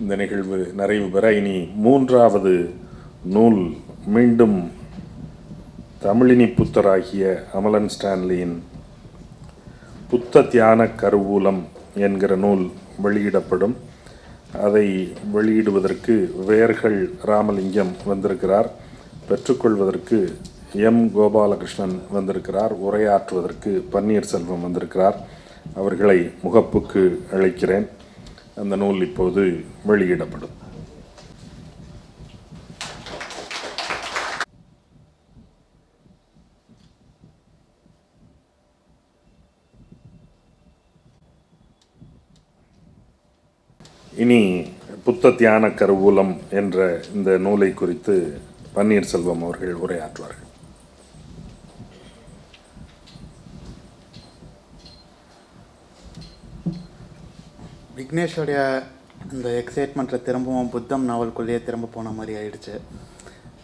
இந்த நிகழ்வு நிறைவு பெற இனி மூன்றாவது நூல் மீண்டும் தமிழினி புத்தராகிய அமலன் ஸ்டான்லியின் புத்த தியான கருவூலம் என்கிற நூல் வெளியிடப்படும். அதை வெளியிடுவதற்கு வேர்கள் ராமலிங்கம் வந்திருக்கிறார். பெற்றுக்கொள்வதற்கு எம் கோபாலகிருஷ்ணன் வந்திருக்கிறார். உரையாற்றுவதற்கு பன்னீர்செல்வம் வந்திருக்கிறார். அவர்களை முகப்புக்கு அழைக்கிறேன். அந்த நூல் இப்போது வெளியிடப்படும். இனி புத்த தியான கருவூலம் என்ற இந்த நூலை குறித்து பன்னீர்செல்வம் அவர்கள் உரையாற்றுவார்கள். விக்னேஷோடைய இந்த எக்ஸைட்மெண்ட்டில் திரும்பவும் புத்தம் நாவல்குள்ளேயே திரும்ப போன மாதிரி ஆயிடுச்சு.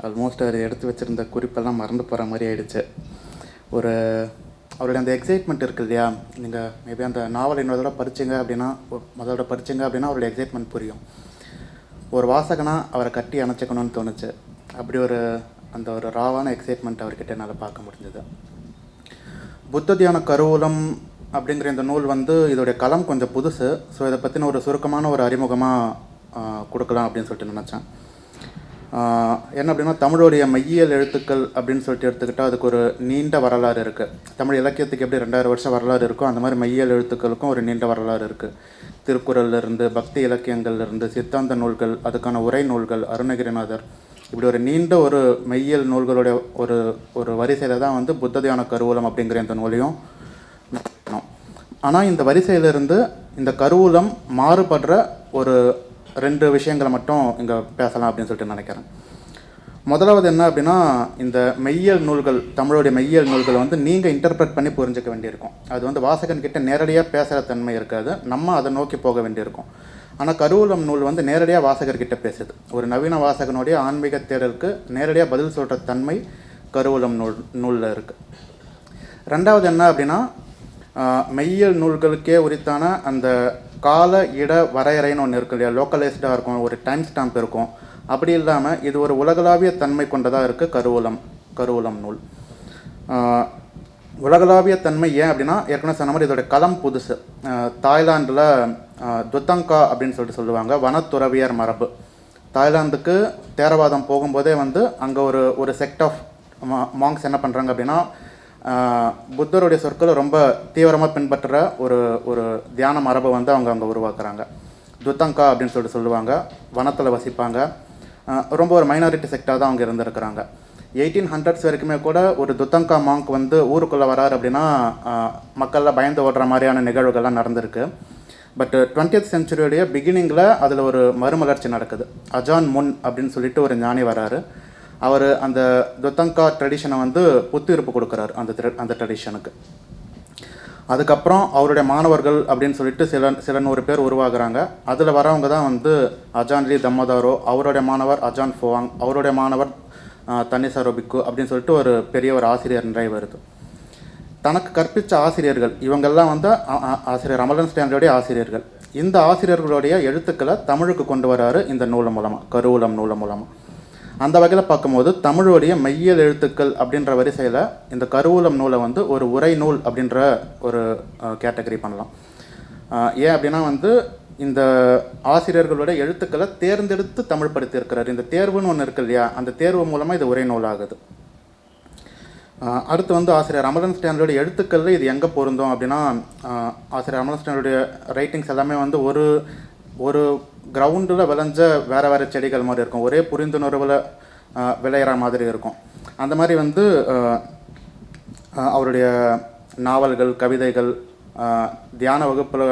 ஆல்மோஸ்ட் அவர் எடுத்து வச்சுருந்த குறிப்பெல்லாம் மறந்து போகிற மாதிரி ஆயிடுச்சு. ஒரு அவருடைய அந்த எக்ஸைட்மெண்ட் இருக்கு இல்லையா? நீங்கள் மேபி அந்த நாவல் இன்னொரு படிச்சிங்க அப்படின்னா ஒரு படிச்சிங்க அப்படின்னா அவருடைய எக்ஸைட்மெண்ட் புரியும். ஒரு வாசகனாக அவரை கட்டி அணைச்சிக்கணும்னு தோணுச்சு. அப்படி ஒரு அந்த ஒரு ராவான எக்ஸைட்மெண்ட் அவர்கிட்ட என்னால் பார்க்க முடிஞ்சது. புத்த தியான கருவூலம் அப்படிங்கிற இந்த நூல் வந்து இதோடைய களம் கொஞ்சம் புதுசு. ஸோ இதை பற்றின ஒரு சுருக்கமான ஒரு அறிமுகமாக கொடுக்கலாம் அப்படின்னு சொல்லிட்டு நினச்சேன். என்ன அப்படின்னா தமிழுடைய மையியல் எழுத்துக்கள் அப்படின்னு சொல்லிட்டு எடுத்துக்கிட்டால் அதுக்கு ஒரு நீண்ட வரலாறு இருக்குது தமிழ் இலக்கியத்துக்கு எப்படி ரெண்டாயிரம் வருஷம் வரலாறு இருக்கோ அந்த மாதிரி மையியல் எழுத்துக்களுக்கும் ஒரு நீண்ட வரலாறு இருக்குது திருக்குறள்லேருந்து பக்தி இலக்கியங்கள்லேருந்து சித்தாந்த நூல்கள் அதுக்கான உரை நூல்கள் அருணகிரிநாதர். இப்படி ஒரு நீண்ட ஒரு மெய்யியல் நூல்களுடைய ஒரு ஒரு வரிசையில் தான் வந்து புத்ததியான கருவூலம் அப்படிங்கிற இந்த நூலையும் ஆனால் இந்த வரிசையிலிருந்து இந்த கருவூலம் மாறுபடுற ஒரு ரெண்டு விஷயங்களை மட்டும் இங்கே பேசலாம் அப்படின்னு சொல்லிட்டு நினைக்கிறேன். முதலாவது என்ன அப்படின்னா இந்த மெய்யல் நூல்கள் தமிழுடைய மெய்யியல் நூல்களை வந்து நீங்கள் இன்டர்பிரட் பண்ணி புரிஞ்சிக்க வேண்டியிருக்கும். அது வந்து வாசகன் கிட்ட நேரடியாக பேசுகிற தன்மை இருக்காது. நம்ம அதை நோக்கி போக வேண்டியிருக்கும். ஆனால் கருவூலம் நூல் வந்து நேரடியாக வாசகர்கிட்ட பேசுது. ஒரு நவீன வாசகனுடைய ஆன்மீக தேடலுக்கு நேரடியாக பதில் சொல்கிற தன்மை கருவூலம் நூல் நூலில் இருக்குது ரெண்டாவது என்ன அப்படின்னா மெய்யியல் நூல்களுக்கே உரித்தான அந்த கால இட வரையறைன்னு ஒன்று இருக்கு இல்லையா? லோக்கலைஸ்டாக இருக்கும் ஒரு டைம் ஸ்டாம்ப் இருக்கும். அப்படி இல்லாமல் இது ஒரு உலகளாவிய தன்மை கொண்டதாக இருக்குது கருவூலம் கருவூலம் நூல். உலகளாவிய தன்மை ஏன் அப்படின்னா ஏற்கனவே சொன்ன மாதிரி இதோட களம் புதுசு. தாய்லாண்டில் துத்தங்கா அப்படின்னு சொல்லிட்டு சொல்லுவாங்க வனத்துறவியர் மரபு. தாய்லாந்துக்கு தேரவாதம் போகும்போதே வந்து அங்கே ஒரு ஒரு செக்ட் ஆஃப் மாங்ஸ் என்ன பண்ணுறாங்க அப்படின்னா புத்தருடைய சொற்களை ரொம்ப தீவிரமாக பின்பற்றுற ஒரு ஒரு தியான மரபை வந்து அவங்க அங்கே உருவாக்குறாங்க. துத்தங்கா அப்படின்னு சொல்லிட்டு சொல்லுவாங்க. வனத்தில் வசிப்பாங்க. ரொம்ப ஒரு மைனாரிட்டி செக்டாக தான் அவங்க இருந்திருக்கிறாங்க. எயிட்டீன் ஹண்ட்ரட்ஸ் வரைக்குமே கூட ஒரு துத்தங்கா மாங்க் வந்து ஊருக்குள்ளே வராரு அப்படின்னா மக்கள்லாம் பயந்து ஓடுற மாதிரியான நிகழ்வுகள்லாம் நடந்திருக்கு. பட் டுவெண்ட்டியத் செஞ்சுரியுடைய பிகினிங்கில் அதில் ஒரு மறுமலர்ச்சி நடக்குது. அஜான் முன் அப்படின்னு சொல்லிட்டு ஒரு ஞானி வராரு. அவர் அந்த துத்தங்கா ட்ரெடிஷனை வந்து புத்துயிர்ப்பு கொடுக்குறாரு அந்த அந்த ட்ரெடிஷனுக்கு அதுக்கப்புறம் அவருடைய மாணவர்கள் அப்படின்னு சொல்லிட்டு சில சில நூறு பேர் உருவாகுறாங்க. அதில் வரவங்க தான் வந்து அஜான் லி தம்மதாரோ அவருடைய மாணவர் அஜான் ஃபோவாங் அவருடைய மாணவர் தன்னிசாரோ பிக்கு அப்படின்னு சொல்லிட்டு ஒரு பெரிய ஒரு ஆசிரியர் நிறைய வருது தனக்கு கற்பித்த ஆசிரியர்கள் இவங்கெல்லாம் வந்து ஆசிரியர் அமலன் ஸ்டாண்டர்டைய ஆசிரியர்கள். இந்த ஆசிரியர்களுடைய எழுத்துக்களை தமிழுக்கு கொண்டு வராரு இந்த நூல் மூலமாக கருவூலம் நூல் மூலமாக அந்த வகையில் பார்க்கும்போது தமிழுடைய மையல் எழுத்துக்கள் அப்படின்ற வரிசையில் இந்த கருவூலம் நூலை வந்து ஒரு உரை நூல் அப்படின்ற ஒரு கேட்டகரி பண்ணலாம். ஏன் அப்படின்னா வந்து இந்த ஆசிரியர்களுடைய எழுத்துக்களை தேர்ந்தெடுத்து தமிழ் படுத்தியிருக்கிறார் இந்த தேர்வுன்னு ஒன்று இருக்கு இல்லையா? அந்த தேர்வு மூலமாக இது உரை நூலாகுது அடுத்து வந்து ஆசிரியர் அமலன் ஸ்டாண்டோட எழுத்துக்களில் இது எங்கே பொருந்தும் அப்படின்னா ஆசிரியர் அமலன் ஸ்டாண்டோடைய ரைட்டிங்ஸ் எல்லாமே வந்து ஒரு ஒரு கிரவுண்டில் விளைஞ்ச வேறு வேறு செடிகள் மாதிரி இருக்கும். ஒரே புரிந்துணர்வில் விளையிற மாதிரி இருக்கும். அந்த மாதிரி வந்து அவருடைய நாவல்கள் கவிதைகள் தியான வகுப்பில்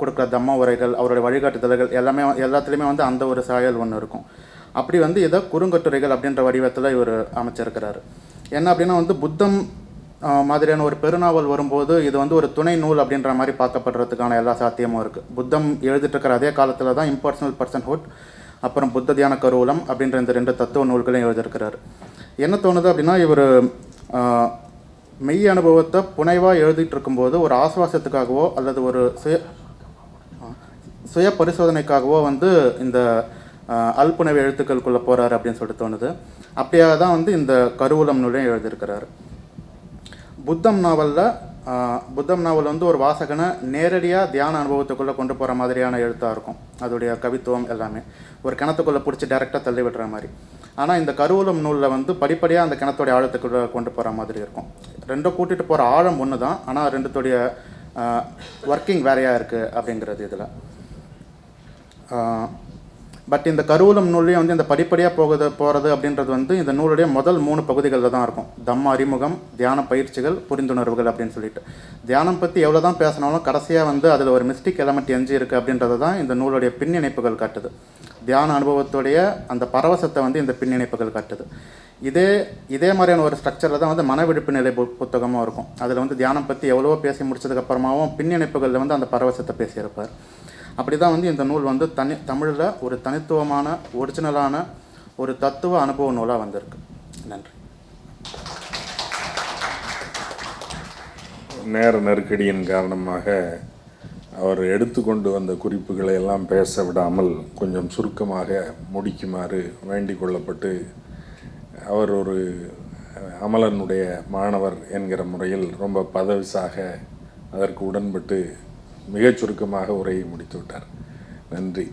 கொடுக்குற தம்ம உரைகள் அவருடைய வழிகாட்டுதல்கள் எல்லாமே எல்லாத்துலேயுமே வந்து அந்த ஒரு சாயல் ஒன்று இருக்கும். அப்படி வந்து இதை குறுங்கட்டுரைகள் அப்படின்ற வடிவத்தில் இவர் அமைச்சிருக்கிறாரு. என்ன அப்படின்னா வந்து புத்தம் மாதிரியான ஒரு பெருநாவல் வரும்போது இது வந்து ஒரு துணை நூல் அப்படின்ற மாதிரி பார்க்கப்படுறதுக்கான எல்லா சாத்தியமும் இருக்குது புத்தம் எழுதிட்டுருக்கிற அதே காலத்தில் தான் இம்பர்சனல் பர்சன்ஹுட் அப்புறம் புத்த தியான கருவூலம் அப்படின்ற இந்த ரெண்டு தத்துவ நூல்களையும் எழுதியிருக்கிறாரு. என்ன தோணுது அப்படின்னா இவர் மெய் அனுபவத்தை புனைவாக எழுதிட்டு இருக்கும்போது ஒரு ஆசுவாசத்துக்காகவோ அல்லது ஒரு சுய சுய பரிசோதனைக்காகவோ வந்து இந்த அல்புணவு எழுத்துக்களுக்குள்ளே போகிறாரு அப்படின்னு சொல்லிட்டு தோணுது. அப்படியாக தான் வந்து இந்த கருவூலம் நூலையும் எழுதியிருக்கிறாரு. புத்தம் நாவலில் புத்தம் நாவல் வந்து ஒரு வாசகனை நேரடியாக தியான அனுபவத்துக்குள்ளே கொண்டு போகிற மாதிரியான எழுத்தாக இருக்கும். அதோடைய கவித்துவம் எல்லாமே. ஒரு கிணத்துக்குள்ளே பிடிச்சி டேரெக்டாக தள்ளி விடுற மாதிரி. ஆனால் இந்த கருவூலம் நூலில் வந்து படிப்படியாக அந்த கிணத்துடைய ஆழத்துக்குள்ளே கொண்டு போகிற மாதிரி இருக்கும். ரெண்டும் கூட்டிகிட்டு போகிற ஆழம் ஒன்று தான் ஆனால் ரெண்டுத்துடைய ஒர்க்கிங் வேறையாக இருக்குது அப்படிங்கிறது இதில். பட் இந்த கருவூலம் நூல்லையும் வந்து இந்த படிப்படியாக போகுது போகிறது அப்படின்றது வந்து இந்த நூலுடைய முதல் மூணு பகுதிகளில் தான் இருக்கும். தம்ம அறிமுகம் தியான பயிற்சிகள் புரிந்துணர்வுகள் அப்படின்னு சொல்லிட்டு. தியானம் பற்றி எவ்வளோ தான் பேசினாலும் கடைசியாக வந்து அதில் ஒரு மிஸ்டிக் எலமெண்ட் எஞ்சி இருக்குது அப்படின்றது தான் இந்த நூலுடைய பின்னிணைப்புகள் காட்டுது. தியான அனுபவத்துடைய அந்த பரவசத்தை வந்து இந்த பின்னிணைப்புகள் காட்டுது. இதே இதே மாதிரியான ஒரு ஸ்ட்ரக்சரில் தான் வந்து மனவிழிப்பு நிலை பு புத்தகமும் இருக்கும். அதில் வந்து தியானம் பற்றி எவ்வளவோ பேசி முடிச்சதுக்கப்புறமாவும் பின்னிணைப்புகளில் வந்து அந்த பரவசத்தை பேசியிருப்பார். அப்படி தான் வந்து இந்த நூல் வந்து தனி தமிழில் ஒரு தனித்துவமான ஒரிஜினலான ஒரு தத்துவ அனுபவ நூலாக வந்திருக்கு. நன்றி. நேர நெருக்கடியின் காரணமாக அவர் எடுத்துக்கொண்டு வந்த குறிப்புகளை எல்லாம் பேச விடாமல் கொஞ்சம் சுருக்கமாக முடிக்குமாறு வேண்டிக் கொள்ளப்பட்டு அவர் ஒரு அமலனுடைய மாணவர் என்கிற முறையில் ரொம்ப பதவிசாக அதற்கு உடன்பட்டு மிகச் சுருக்கமாக உரையை முடித்து விட்டார் நன்றி.